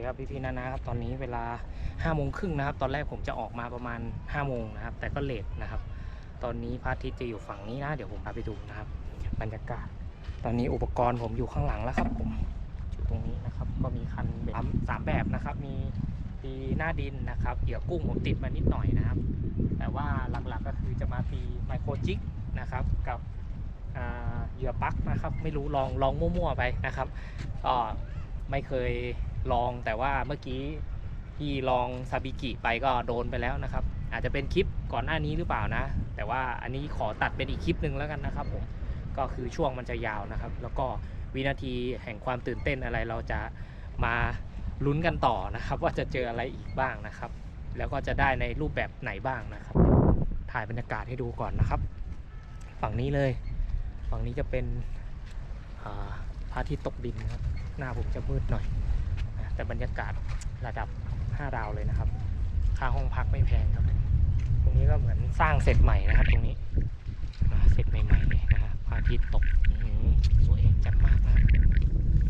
เคครับพี่พี่ๆนานาครับตอนนี้เวลา5้าโมงครึ่งนะครับ ตอนแรกผมจะออกมาประมาณ5้าโมงนะครับ แต่ก็เลทนะครับ ตอนนี้พระอาทิตย์จะอยู่ฝั่งนี้นะเดี๋ยวผมพาไปดูนะครับ บรรยากาศ ตอนนี้อุปกรณ์ผมอยู่ข้างหลังแล้วครับผมอยู่ตรงนี้นะครับ ก็มีคันเบ็ดสามสามแบบนะครับ มีตีหน้าดินนะครับเหยื่อกุ้งผมติดมานิดหน่อยนะครับ แต่ว่าหลักๆก็คือจะมาตีไมโครจิกนะครับกับอ่าเหยื่อปลั๊กนะครับ ไม่รู้ลองลองมั่วๆไปนะครับก็ไม่เคย ลองแต่ว่าเมื่อกี้ที่ลองซาบิกิไปก็โดนไปแล้วนะครับ อาจจะเป็นคลิปก่อนหน้านี้หรือเปล่านะ แต่ว่าอันนี้ขอตัดเป็นอีกคลิปหนึ่งแล้วกันนะครับผมก็คือช่วงมันจะยาวนะครับ แล้วก็วินาทีแห่งความตื่นเต้นอะไรเราจะมาลุ้นกันต่อนะครับ ว่าจะเจออะไรอีกบ้างนะครับ แล้วก็จะได้ในรูปแบบไหนบ้างนะครับ ถ่ายบรรยากาศให้ดูก่อนนะครับ ฝั่งนี้เลย ฝั่งนี้จะเป็นพระอาทิตย์ตกดินครับ หน้าผมจะมืดหน่อย แต่บรรยากาศระดับ 5 ดาวเลยนะครับ ค่าห้องพักไม่แพงครับ ตรงนี้ก็เหมือนสร้างเสร็จใหม่นะครับ ตรงนี้เสร็จใหม่ๆเลยนะครับพระอาทิตย์ตกสวยจัดมากนะครับ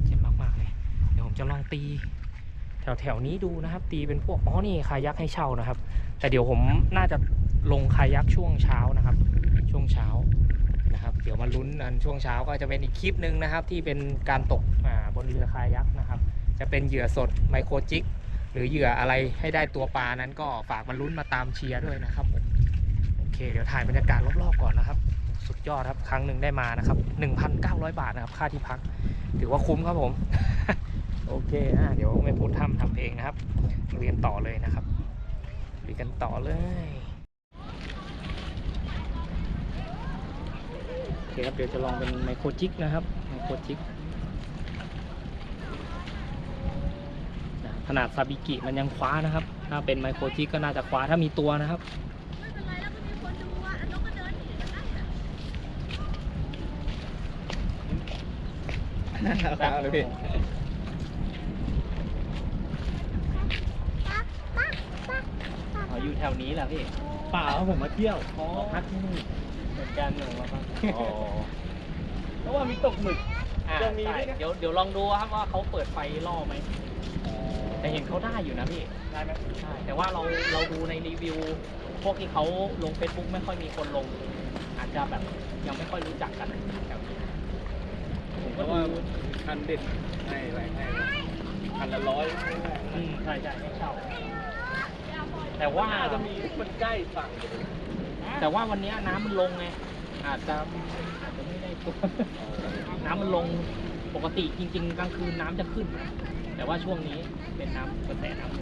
จ๋งมากๆเลยเดี๋ยวผมจะลองตี แถวๆนี้ดูนะครับ ตีเป็นพวกอ๋อนี่คายักให้เช่านะครับ แต่เดี๋ยวผมน่าจะลงคายักช่วงเช้านะครับ ช่วงเช้านะครับ เดี๋ยวมาลุ้นอันช่วงเช้าก็จะเป็นอีกคลิปหนึ่งนะครับ ที่เป็นการตกบนเรือคายักนะครับ จะเป็นเหยื่อสดไมโครจิกหรือเหยื่ออะไรให้ได้ตัวปลานั้นก็ฝากมาลุ้นมาตามเชียร์ด้วยนะครับผมโอเค เดี๋ยวถ่ายบรรยากาศรอบๆก่อนนะครับ สุดยอดครับครั้งหนึ่งได้มานะครับ 1,900 บาทนะครับ ค่าที่พัก ถือว่าคุ้มครับผม โอเคอะเดี๋ยวไม่พูดทำทำเพลงนะครับเรียนต่อเลยนะครับเรียนกันต่อเลยโอเคครับเดี๋ยวจะลองเป็นไมโครจิกนะครับไมโครจิกนะ ขนาดซาบิกิมันยังคว้านะครับ ถ้าเป็นไมโครจิกก็น่าจะคว้าถ้ามีตัวนะครับไม่เป็นไรแล้วก็มีคนดูอะอันนกก็เดินหนีกันได้อะเอาเลยพี่อ๋ออยู่แถวนี้แหละพี่เปล่าผมมาเที่ยวอ๋อพักที่นี่เหมือนกันเหมือนว่าพักอ๋อเพราะว่ามีตกหมึกอ่าจะมีใช่ด้วยนะเดี๋ยวเดี๋ยวลองดูครับว่าเขาเปิดไฟล่อไหม แต่เห็นเขาได้อยู่นะพี่ ได้ไหมใช่ แต่ว่าเราเราดูในรีวิว พวกที่เขาลง Facebook ไม่ค่อยมีคนลง อาจจะแบบยังไม่ค่อยรู้จักกันแถวนี้ผมเพก็ราะว่าว่าคันเด็ดให้อะไรให้คันละร้อยอืมใช่ใช่ให้เช่าแต่ว่าว่าจะมีมันใกล้ฝั่งแต่ว่าวันนี้น้ำมันลงไงอาจจะอาจจะไม่ได้ตัวน้ำมันลงปกติจริง ๆ กลางคืนน้ำจะขึ้นนะ แต่ว่าช่วงนี้เป็นน้ำกระแสน้ำ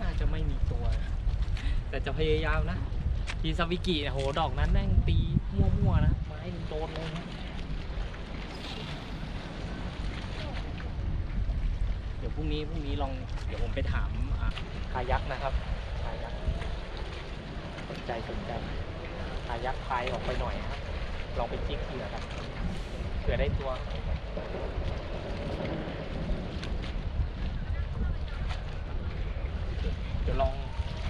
น่าจะไม่มีตัวนะแต่จะพยายามนะ ทีซาวิกิเนี่ยโหดอกนั้นแม่งตีมั่วๆนะไม้มันโดนเลยนะเดี๋ยวพรุ่งนี้พรุ่งนี้ลองเดี๋ยวผมไปถามอะคายักนะครับคายักสนใจสนใจคายักพายออกไปหน่อยครับลองไปจิกเหยื่อกัน เผื่อได้ตัวเดี๋ยวลอง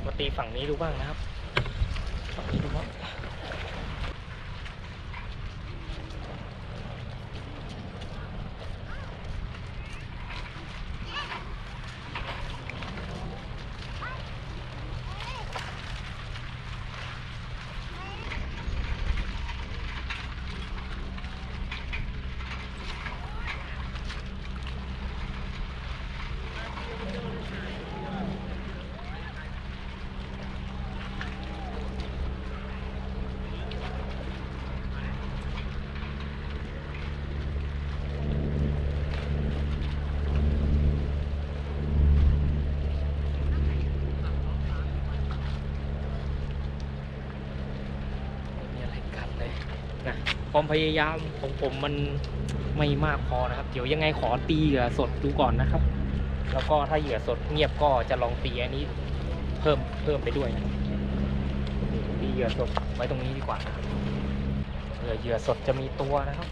มาตีฝั่งนี้ดูบ้างนะครับฝั่งนี้ดูบ้างม่มีอะไรกันเลยนะ ความพยายามของผมมันไม่มากพอนะครับ เดี๋ยวยังไงขอตีเหยื่อสดดูก่อนนะครับ แล้วก็ถ้าเหยื่อสดเงียบก็จะลองตีอันนี้เพิ่มเพิ่มไปด้วยนะตีเหยื่อสดไว้ตรงนี้ดีกว่านะครับเผื่อเหยื่อสดจะมีตัวนะครับ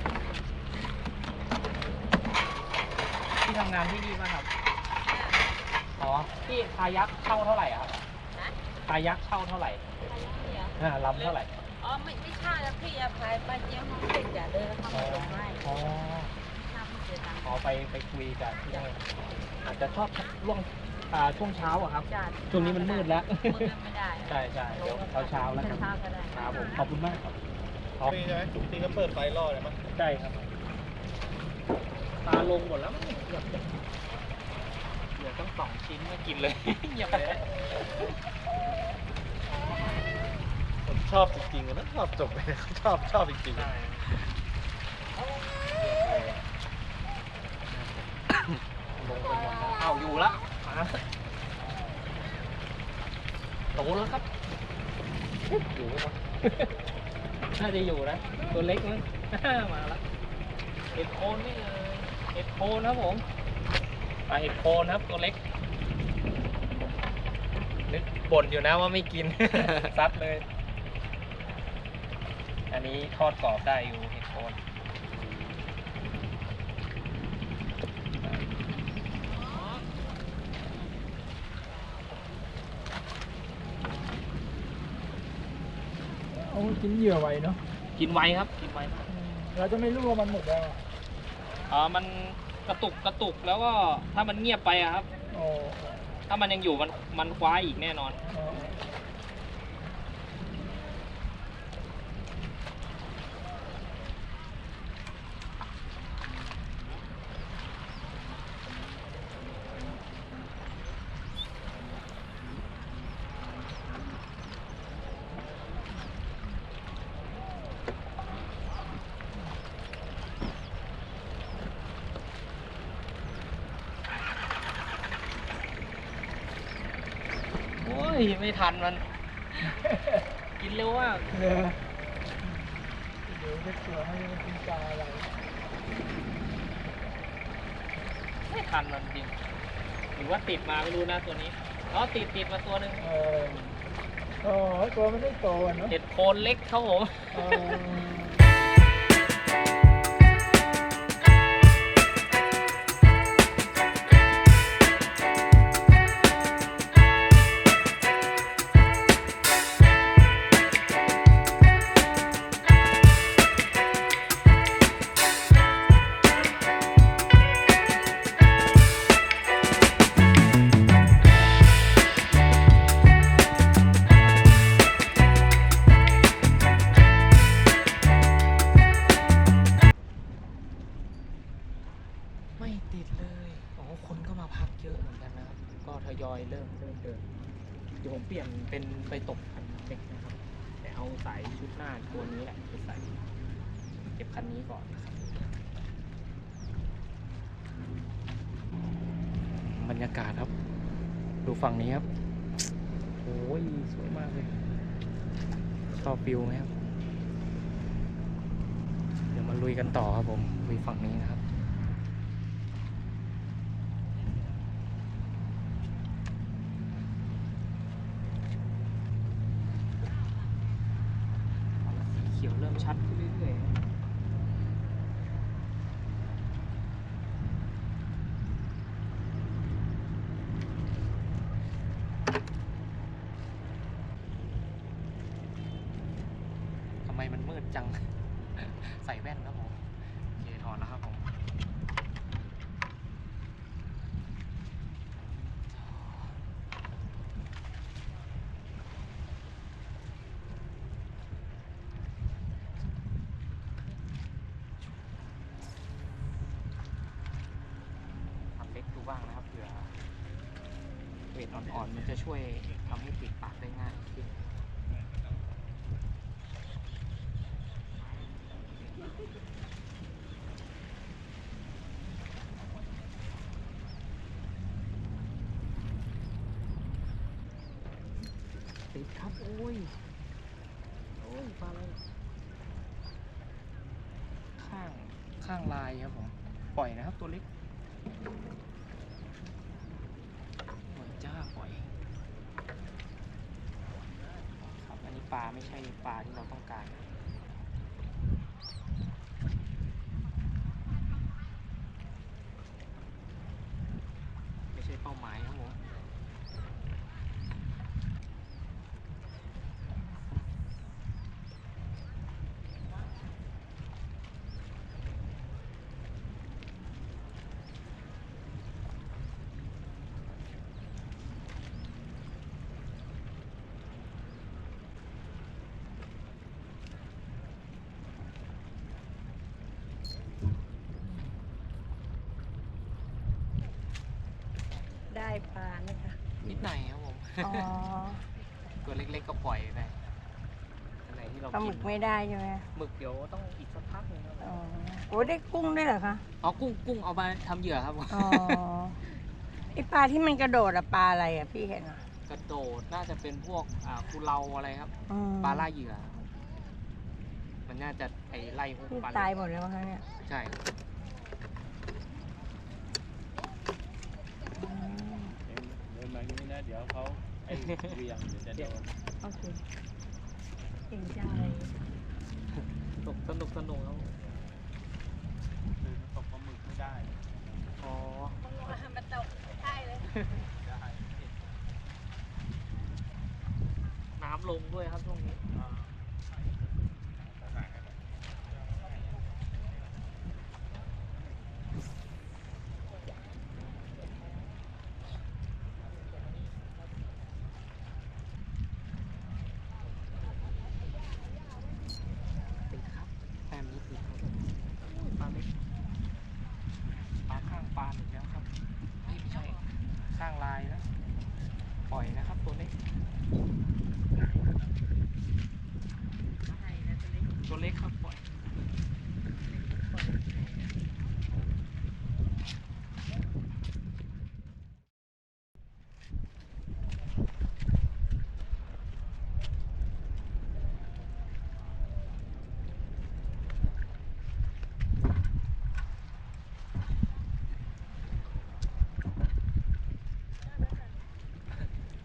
ที่ทำงานที่นี่ป่ะครับอ๋อที่คายักเช่าเท่าไหร่อะครับคายักเช่าเท่าไหร่อ่าลำเท่าไหร่อ๋อ ไม่ไม่ใช่แล้วพี่อภัยไปเจียวห้องเด็กอย่าเดินเข้ามาลงให้อ๋ออไปไปคุยกับที่นั่นอาจจะชอบช่วงอ่าช่วงเช้าอะครับ จัดช่วงนี้มันมืดแล้ว มืดไม่ได้ใช่ใช่เดี๋ยวเช้าเช้าๆแล้วกันเช้าๆก็ได้ครับผมขอบคุณมากครับขอบนี่ใช่ไหมที่เขาเปิดไฟล่อเลยมั้งใช่ครับตาลงหมดแล้วมั้งเกือบจะเหลือตั้งสองชิ้นไม่กินเลยเงียบเลยผม ชอบจริงๆนะชอบจบไปเลยชอบชอบจริงๆใช่ลงไปหมดแล้วเอาอยู่ละมาโตแล้วครับอยู่ปะน่าจะอยู่นะตัวเล็กมั้ง มาละเห็ดโคนนี่เลยเห็ดโคนครับผมปลาเห็ดโคนครับตัวเล็ก นึกบ่นอยู่นะว่าไม่กิน ซัดเลยอั นนี้ทอดกรอบได้อยู่เห็ดโคนเอากินเหยื่อไว้เนาะกินไวครับ กินไวมากเราจะไม่รู้ว่ามันหมดแล้วอะอ่ามันกระตุกกระตุกแล้วก็ถ้ามันเงียบไปอะครับ โอ้ถ้ามันยังอยู่มันมันคว้าอีกแน่นอน ยไม่ทันมัน กินเร็วมากเรือเดี๋ยวจะตัวให้มันกินปลาอะไร ไม่ทันมันจริงหรือว่าติดมาไม่รู้นะตัวนี้อ๋อติดติดมาตัวหนึ่งเออโอ้ตัวมันไม่โตอะเนาะเห็ดโคนเล็กครับผม สีเขียวเริ่มชัดขึ้นเรื่อยๆครับทำไมมันมืดจัง ใส่แว่นครับผมโอเคถอดแล้วครับผม ทำเล็กดูบ้างนะครับเผื่อเวท อ่อนมันจะช่วยทำให้ติดปากได้ง่ายขึ้นติดครับโอ้ย โอ้ยปลาอะไรข้างข้างลายครับผม ปล่อยนะครับตัวเล็ก ปล่อยจ้าปล่อย ครับ อันนี้ ปลาไม่ใช่ปลาที่เราต้องการ ไม่ใช่เป้าหมายครับผม อ๋อตัวเล็กๆก็ปล่อยไปอันไหนที่เราปลาหกิมึนกไม่ได้ใช่ไหมหมึกเดี๋ยวต้องอีกสักพักหนึงครับอ๋อโอ้ได้กุ้งด้วยเหรอคะอ๋อกุ้งกุ้งเอามาทำเหยื่อครับ อ๋อไอปลาที่มันกระโดดอะปลาอะไรอะพี่เห็นอะกระโดดน่าจะเป็นพวกอ่ากุเลาอะไรครับ อืมปลาล่าเหยื่อ มันน่าจะไอไล่พวกที่ปลาตายหมดแล้วมั้งคะเนี่ยใช่ครับอืมเดินมาอย่างนี้นะ เดี๋ยวเขาไอ้เวียงเดี๋ยวจะโดนโอเคเก่งจังเลยสนุกสนุกสนุกครับคือตกปลาหมึกไม่ได้ อ๋อมันตกใช่เลย ได้น้ำลงด้วยครับช่วงนี้ ติดครับแต้มนี้ติดครับโอ้ยปลาเล็กปลาข้างปลาอีกแล้วครับเฮ้ยไม่ใช่ ข้างลายนะ ปล่อยนะครับตัวเล็ก ตัวเล็กครับปล่อย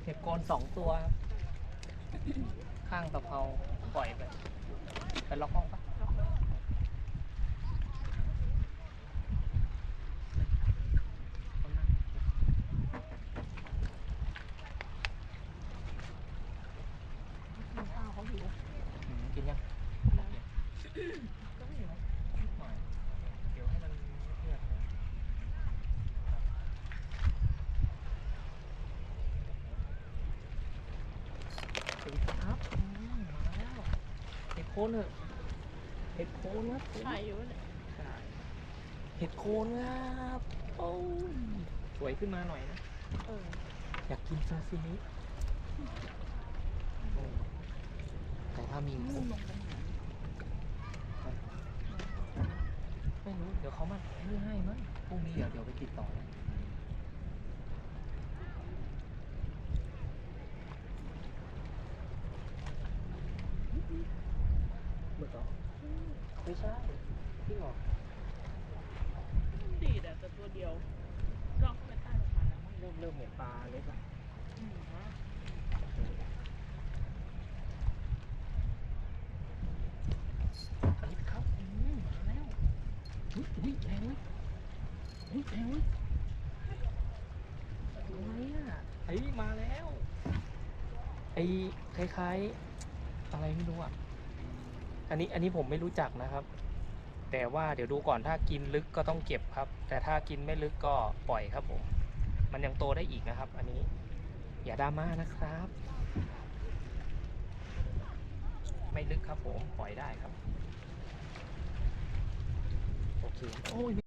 เห็ดโก นสองตัวครับข้างตะเภาปล่อยไปไปล็อกห้องปะเขานั่งเก็บ ข้าวเขาหิว อืมกินยังโอเค ก็หิว นิดหน่อย เดี๋ยวให้มันเพื่อนก่อนสวัสดีครับอืมมาแล้วเห็ดโคนเถอะเห็ดโคนครับ ถ่ายอยู่เนี่ยใช่เห็ดโคนครับโอ้ยสวยขึ้นมาหน่อยนะ เอออยากกินซาซิมิโอ้แต่ถ้ามีหมูไม่รู้ เดี๋ยวเขามาให้ให้มั้งพรุ่งนี้เดี๋ยวเดี๋ยวไปติดต่อนะหมึกเหรอไม่ใช่พี่หรอ ดีแต่ตัวเดียวลองเข้าไปใต้สะพานแล้วมั้ง เริ่มเริ่มเห็นปลาเล็กแล้ว อืมฮะ อันนี้ครับอืมมาแล้ว อุ้ยอุ้ยแรงเว้ยอุ้ยแรงเว้อะไรอะไอ้ยมาแล้วไอ้คล้ายๆ อะไรไม่รู้อะ อันนี้อันนี้ผมไม่รู้จักนะครับ แต่ว่าเดี๋ยวดูก่อนถ้ากินลึกก็ต้องเก็บครับ แต่ถ้ากินไม่ลึกก็ปล่อยครับผม มันยังโตได้อีกนะครับ อันนี้ อย่าดราม่านะครับ ไม่ลึกครับผมปล่อยได้ครับ โอเคโอ้ยไม่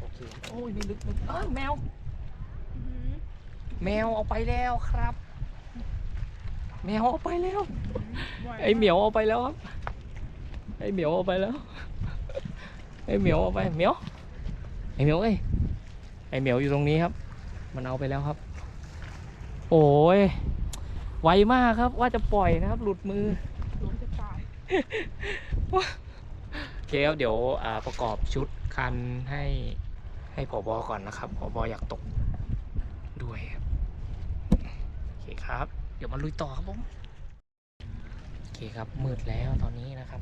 โอเคโอ้ยไม่ลึกไม่เอ้ยแมวอืมแมวเอาไปแล้วครับ แมวเอาไปแล้ว ไอเหมียวเอาไปแล้วครับ ไอเหมียวเอาไปแล้ว ไอเหมียวเอาไปเหมียว ไอเหมียวเอ้ย ไอเหมียวอยู่ตรงนี้ครับ มันเอาไปแล้วครับ โอ้ย ไวมากครับว่าจะปล่อยนะครับ หลุดมือล้มจะตาย โอเคครับเดี๋ยวประกอบชุดคันให้ให้ผอบอก่อนนะครับผอบอยากตกด้วยครับโอเคครับ เดี๋ยวมาลุยต่อครับผมโอเคครับมืดแล้วตอนนี้นะครับ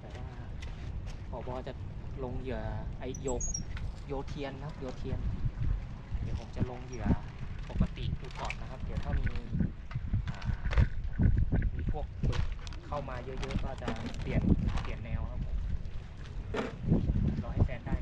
แต่ว่าผอบอจะลงเหยื่อไอโยกโยเทียนนะครับโยเทียน เดี๋ยวผมจะลงเหยื่อปกติดูก่อนนะครับ เดี๋ยวถ้ามีมีพวกหมึก เข้ามาเยอะๆก็จะเปลี่ยนเปลี่ยนแนวครับรอให้แฟนได้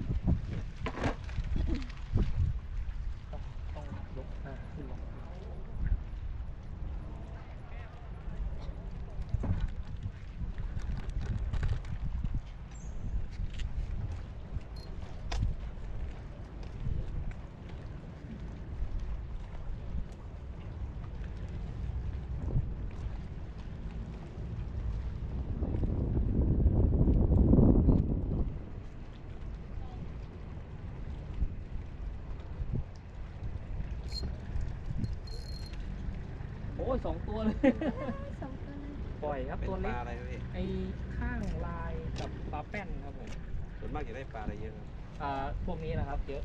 โอ้ยสองตัวเลยปล่อยครับตัวเล็กไอ้ข้างลายกับปลาแป้นครับผมส่วนมากจะได้ปลาอะไรเยอะครับอ่าพวกนี้นะครับเยอะ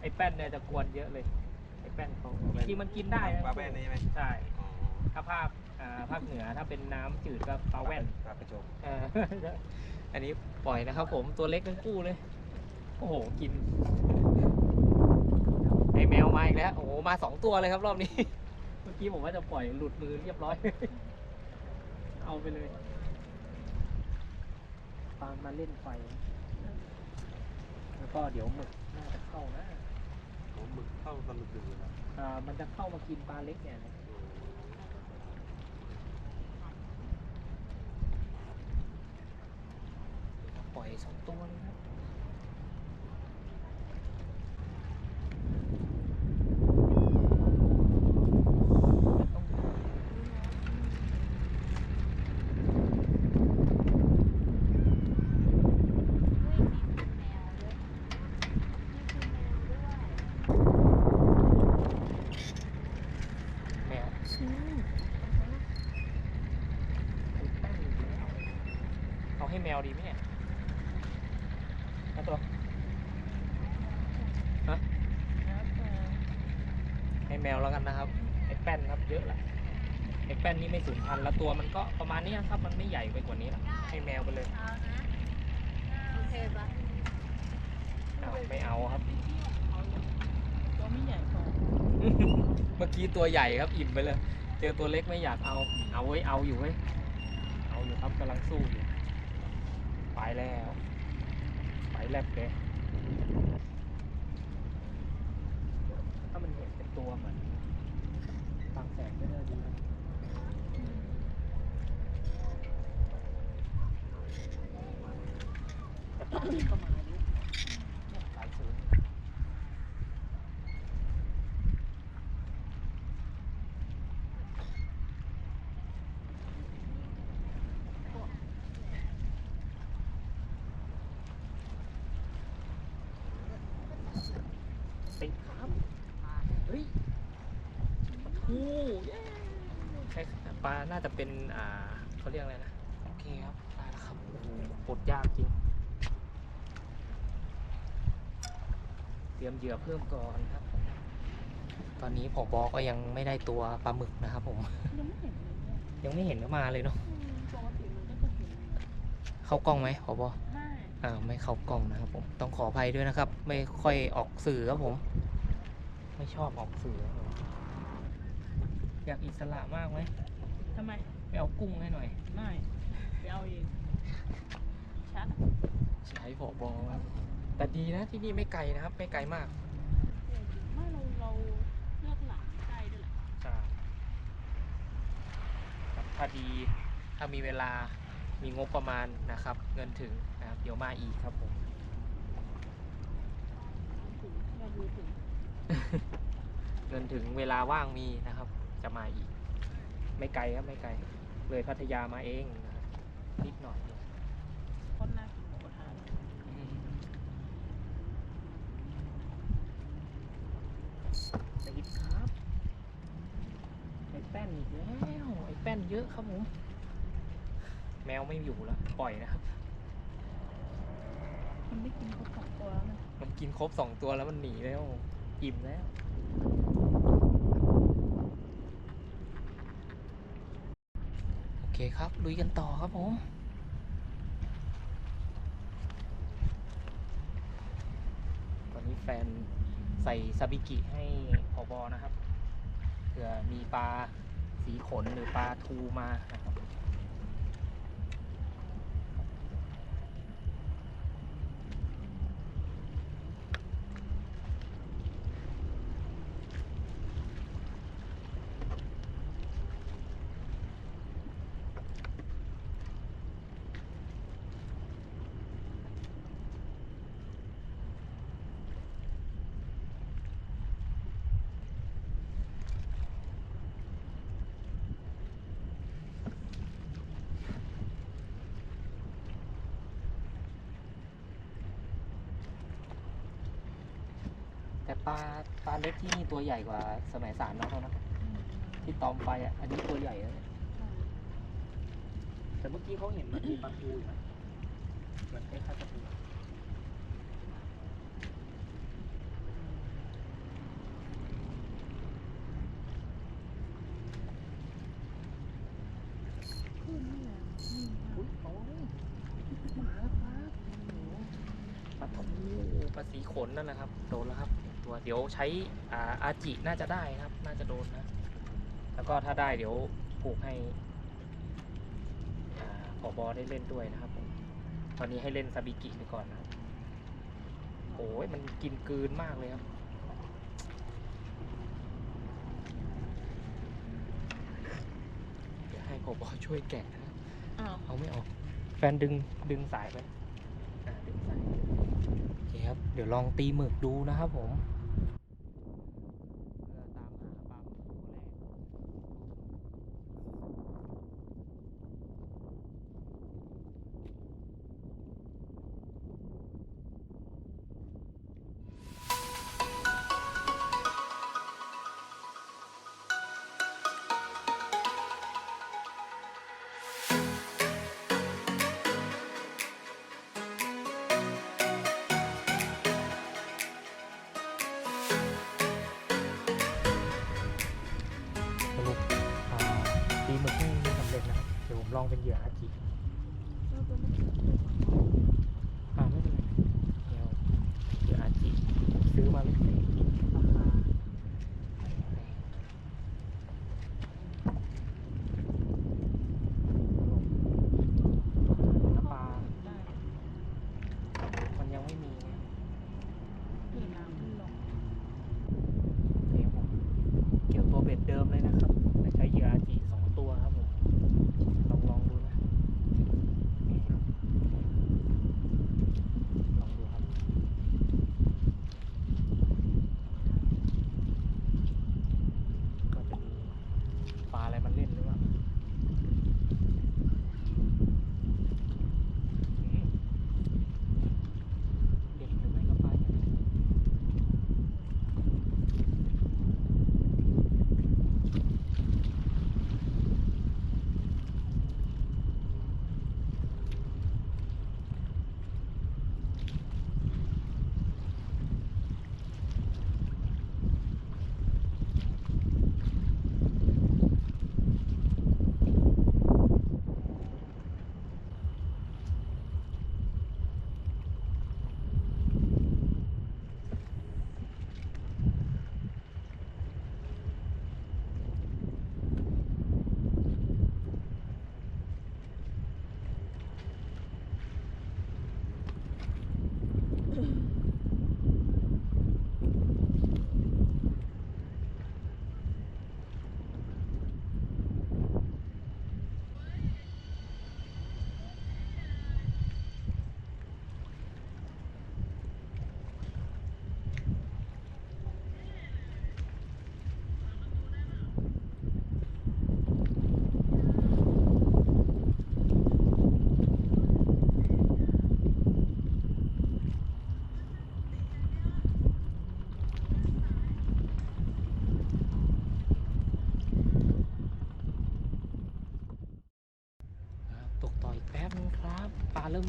ไอ้แป้นเนี่ยจะกวนเยอะเลย ไอ้แป้นเขาจริงมันกินได้นะปลาแป้นนี่ใช่ไหมใช่ถ้าภาพอ่าภาคเหนือถ้าเป็นน้ำจืดก็ปลาแว่นปลากระจงเออ อันนี้ปล่อยนะครับผมตัวเล็กทั้งกู้เลย โอ้โห กิน ไอแมวมาอีกแล้ว โอ้โห มาสองตัวเลยครับรอบนี้ เมื่อกี้ผมว่าจะปล่อยหลุดมือเรียบร้อย เอาไปเลยปานมาเล่นไฟ แล้วก็เดี๋ยวหมึกน่าจะเข้านะผมหมึกเข้าตะลุกดึงเลยครับอ่ามันจะเข้ามากินปลาเล็กเนี่ยนะปล่อยสองตัวเลยครับ แมวเอาให้แมวดีไหมเนี่ยเอาตัวฮะให้แมวแล้วกันนะครับ ไอ้แป้นครับเยอะแหละ ไอ้แป้นนี่ไม่สูญพันธุ์แล้วตัวมันก็ประมาณนี้ครับ มันไม่ใหญ่ไปกว่านี้แล้วให้แมวไปเลยเอานะโอเคปะอ้าวไม่เอาครับ ตัวไม่ใหญ่พอเมื่อกี้ตัวใหญ่ครับอิ่มไปเลย เจอตัวเล็กไม่อยากเอา เอาไว้ยเอาอยู่เว้ยเอาอยู่ครับกำลังสู้อยู่ ไปแล้ว ไปแลบเลยถ้ามันเห็นเป็นตัวเหมือนบางแสนก็น่าดีนะ ติดครับเฮ้ยทูเย้ใช่ปลา น่าจะเป็น อ่าเขาเรียกอะไรนะ โอเคครับได้แล้วครับโอ้โหปลดยากจริง เตรียมเหยื่อเพิ่มก่อนครับ ตอนนี้ผอบอก็ยังไม่ได้ตัวปลาหมึกนะครับผม ยังไม่เห็นเลยเนี่ยยังไม่เห็นก็มาเลยเนาะ อืมปกติมันก็จะเห็นเข้ากล้องไหมผอบอใช่อ่าไม่เข้ากล้องนะครับผม ต้องขออภัยด้วยนะครับ ไม่ค่อยออกสื่อครับผม ไม่ชอบออกสื่อครับผมอยากอิสระมากไหมทำไม ไปเอากุ้งให้หน่อย ไม่ ไปเอาเองชัด ใช้ผอบอครับ แต่ดีนะที่นี่ไม่ไกลนะครับ ไม่ไกลมากไม่เราเราเลือกหลังใกล้ด้วยแหละใช่ครับถ้าดีถ้ามีเวลามีงบประมาณนะครับ เงินถึงนะครับเดี๋ยวมาอีกครับผมถึงยอดวิวถึงเงินถึงเวลาว่างมีนะครับ จะมาอีก ไม่ไกลครับไม่ไกล เลยพัทยามาเองนะครับนิดหน่อย คนน่ากินหมูกระทะ อืมไปหยิบครับ ไอ้แป้นอีกแล้ว ไอ้แป้น เยอะครับผมแมวไม่อยู่แล้วปล่อยนะครับ มันไม่กินครบสองตัวแล้วนะมันกินครบสองตัวแล้วมันหนีแล้วอิ่มแล้ว โอเคครับลุยกันต่อครับผมตอนนี้แฟนใส่ซาบิกิให้พอบอนะครับเผื่อมีปลา สีขนหรือปลาทูมานะครับ ปลาปลาเล็กที่นี่ตัวใหญ่กว่าสมัยสารน้องเขานะที่ตอมไปอะอันนี้ตัวใหญ่แล้วเนี่ยแต่เมื่อกี้เขาเห็นมันมีปลาทูอยู่นะเหมือนคล้ายๆปลาทู อุ๊ยโอ้ยมาแล้วครับโอ้โหปลาทูปลาสีขนนั่นนะครับ โดนแล้วครับตัวเดี๋ยวใช้อ่าอาจิน่าจะได้ครับ น่าจะโดนนะ แล้วก็ถ้าได้เดี๋ยวผูกให้อ่าผอบอได้เล่นด้วยนะครับผมตอนนี้ให้เล่นซาบิกิไปก่อนนะครับโอ้ยมันกินกลืนมากเลยครับเดี๋ยวให้ผอบอช่วยแกะนะอ้าวเอาไม่ออก แฟนดึงดึงสายไปอ่าดึงสายโอเครับ เดี๋ยวลองตีหมึกดูนะครับผม 28。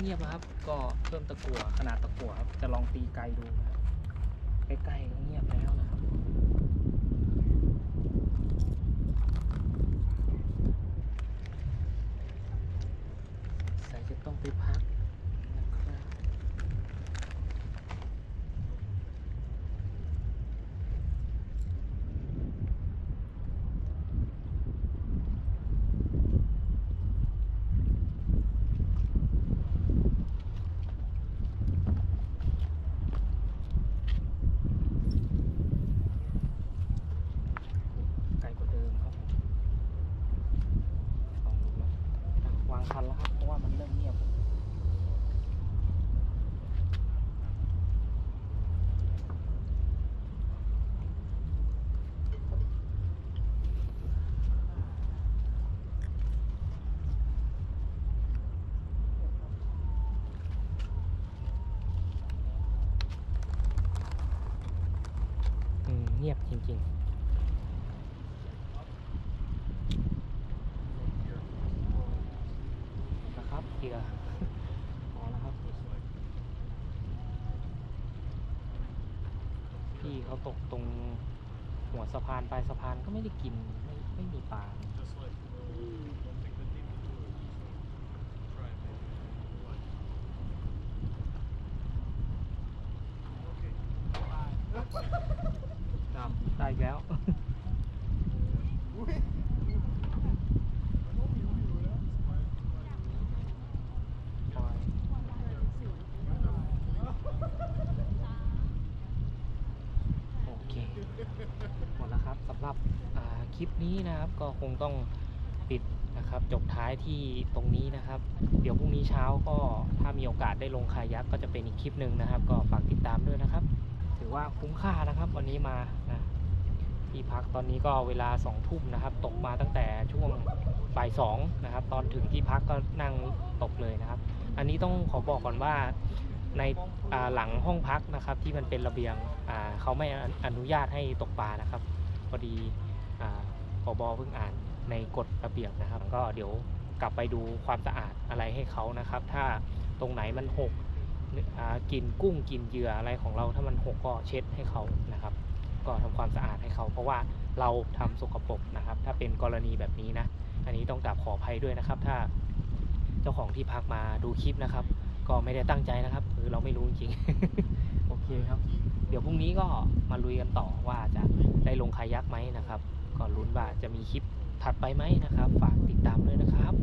งียบครับ ก็เพิ่มตะกั่วขนาดตะกั่วครับ จะลองตีไกลดูนะครับใกล้ๆก็เงียบแล้วนะครับใส่จะต้องไปพักนะครับ ไกลกว่าเดิมครับผมลองดูนะอะวางคันแล้วครับ เพราะว่ามันเริ่มเงียบ อืม เงียบจริง ๆ อีกอะพอแล้วครับ พี่เขา ตกตรงหัวสะพานปลายสะพานก็ไม่ได้กิน ไม่ไม่มีปลา ครับได้อีกแล้ว โอเค หมดแล้วครับสำหรับอ่าคลิปนี้นะครับ ก็คงต้องปิดนะครับจบท้ายที่ตรงนี้นะครับ เดี๋ยวพรุ่งนี้เช้าก็ถ้ามีโอกาสได้ลงคายักก็จะเป็นอีกคลิปหนึ่งนะครับ ก็ฝากติดตามด้วยนะครับ ถือว่าคุ้มค่านะครับวันนี้มานะที่พักตอนนี้ก็เวลาสองทุ่มนะครับ ตกมาตั้งแต่ช่วงบ่ายสองนะครับ ตอนถึงที่พักก็นั่งตกเลยนะครับ อันนี้ต้องขอบอกก่อนว่าในหลังห้องพักนะครับที่มันเป็นระเบียงเขาไม่อนุญาตให้ตกปลานะครับพอดี บเพิ่งอ่านในกฎระเบียบนะครับ ก็เดี๋ยวกลับไปดูความสะอาดอะไรให้เขานะครับ ถ้าตรงไหนมันหกกินกุ้งกินเหยื่ออะไรของเราถ้ามันหกก็เช็ดให้เขานะครับ ก็ทำความสะอาดให้เขา เพราะว่าเราทำสกปรกนะครับ ถ้าเป็นกรณีแบบนี้นะ อันนี้ต้องกราบขออภัยด้วยนะครับ ถ้าเจ้าของที่พักมาดูคลิปนะครับ ก็ไม่ได้ตั้งใจนะครับคือเราไม่รู้จริงโอเคครับ เดี๋ยวพรุ่งนี้ก็มาลุยกันต่อว่าจะได้ลงคายักไหมนะครับ ก็ลุ้นว่าจะมีคลิปถัดไปไหมนะครับ ฝากติดตามด้วยนะครับ